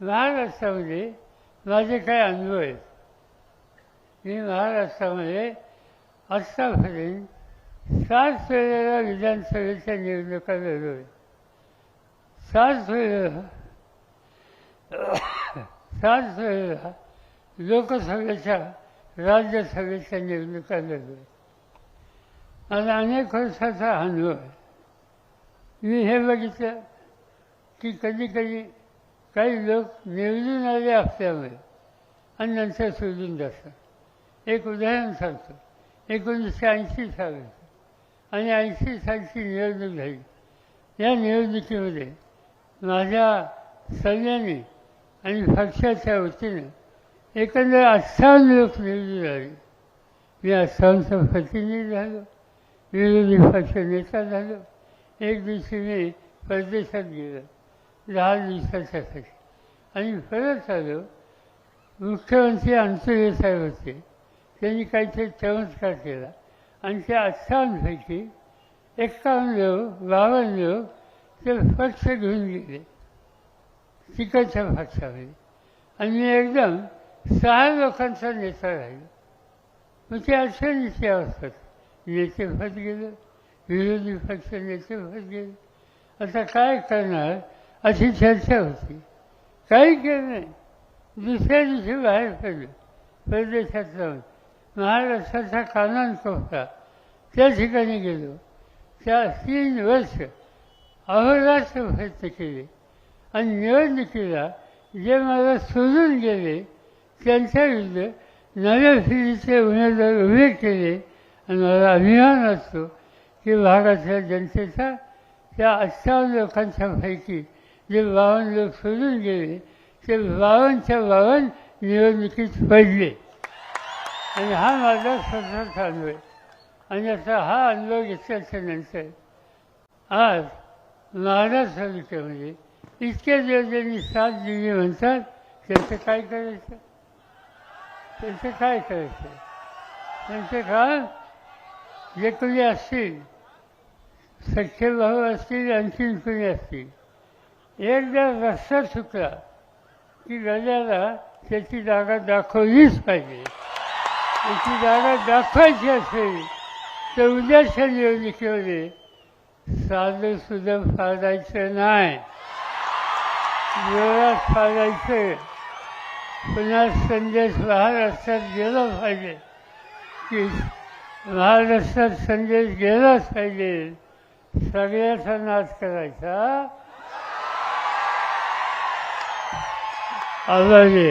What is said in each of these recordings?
महाराष्ट्रामध्ये माझे काय अनुभव आहेत. मी महाराष्ट्रामध्ये आत्तापर्यंत सात वेळेला विधानसभेच्या निवडणुका लढलो आहे. सात वेळेला सात वेळेला लोकसभेच्या राज्यसभेच्या निवडणुका लढलो आहे. माझा अनेक वर्षाचा अनुभव आहे. मी हे बघितलं की कधी कधी काही लोक निवडून आले असल्यामुळे आणि नंतर सोडून जातात. एक उदाहरण सांगतो. एकोणीसशे ऐंशी सालाचं आणि ऐंशी सालची निवडणूक झाली. या निवडणुकीमध्ये माझ्या सल्ल्याने आणि पक्षाच्या वतीनं एकंदर अठ्ठावन्न लोक निवडून आले. मी अठ्ठावन्नचा प्रतिनिधी झालो. विरोधी पक्ष नेता झालो. एक दिवशी मी परदेशात गेलो. दहा दिवसाच्यासाठी आणि परत आलं मुख्यमंत्री अंतुरे साहेब होते त्यांनी काहीतरी चमत्कार केला. आणि त्या अठ्ठावन्नपैकी एक्कावन्न लोक बावन्न लोक ते फक्त घेऊन गेले. तिकडच्या भाषामध्ये. आणि मी एकदम सहा लोकांचा नेता राहिलो. मग ते अडचणीचे असतात नेते फट गेलं विरोधी पक्ष व्हत गेले आता काय करणार? अशी चर्चा होती. काही केलं नाही दुसऱ्या दिवशी बाहेर पडलं. परदेशात जाऊन महाराष्ट्राचा कानांत होता त्या ठिकाणी गेलो. त्या तीन वर्ष अहोरात्र प्रयत्न केले. आणि निवडणुकीला जे मला सोडून गेले त्यांच्याविरुद्ध नव्या फिरीचे उमेदवार उभे केले. आणि मला अभिमान असतो की भागातल्या जनतेचा त्या अठ्ठावन्न लोकांच्यापैकी जे बावन्न लोक सोडून गेले ते बावनच्या बावन्न निवडणुकीत पडले. आणि हा माझा स्वतःचा अनुभव आहे आणि असा हा अनुभव घेतल्याच्या नंतर आज महाराष्ट्र तालुक्यामध्ये इतके दिवस ज्यांनी साथ दिली म्हणतात त्यांचं काय करायचं? त्यांचं काय करायचं? त्यांचं काम जे कोणी असतील सख्खे भाऊ असतील आणखीन कोणी असतील एकदा रस्ता चुकला की गजाला त्याची जागा दाखवलीच पाहिजे. त्याची जागा दाखवायची असेल तर उद्याच्या निवडणुकीमध्ये साधं सुद्धा फाडायचं नाही. जोरात फाडायचं. पुन्हा संदेश महाराष्ट्रात गेला पाहिजे. की महाराष्ट्रात संदेश गेलाच पाहिजे. सगळ्याचा नाश करायचा. आजारी.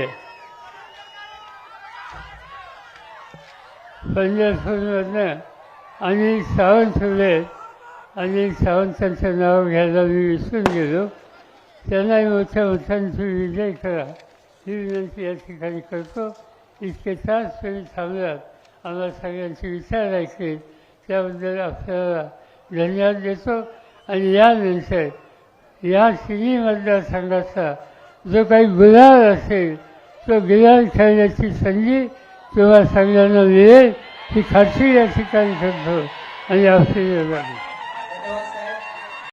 पंजाबमधनं अनिल सावंत होते अनिल सावंतांचं नाव घ्यायला मी विसरून गेलो. त्यांनाही मोठ्या मोठ्यांची विजय करा. ही विनंती या ठिकाणी करतो. इतके तास तुम्ही थांबलात. आम्हाला सगळ्यांचे विचार ऐकले. त्याबद्दल आपल्याला धन्यवाद देतो. आणि यानंतर या तिन्ही मतदारसंघाचा जो काही गुलाल असेल तो गुलाल खेळण्याची संधी किंवा सगळ्यांना मिळेल ही खात्री या ठिकाणी करतो आणि आपली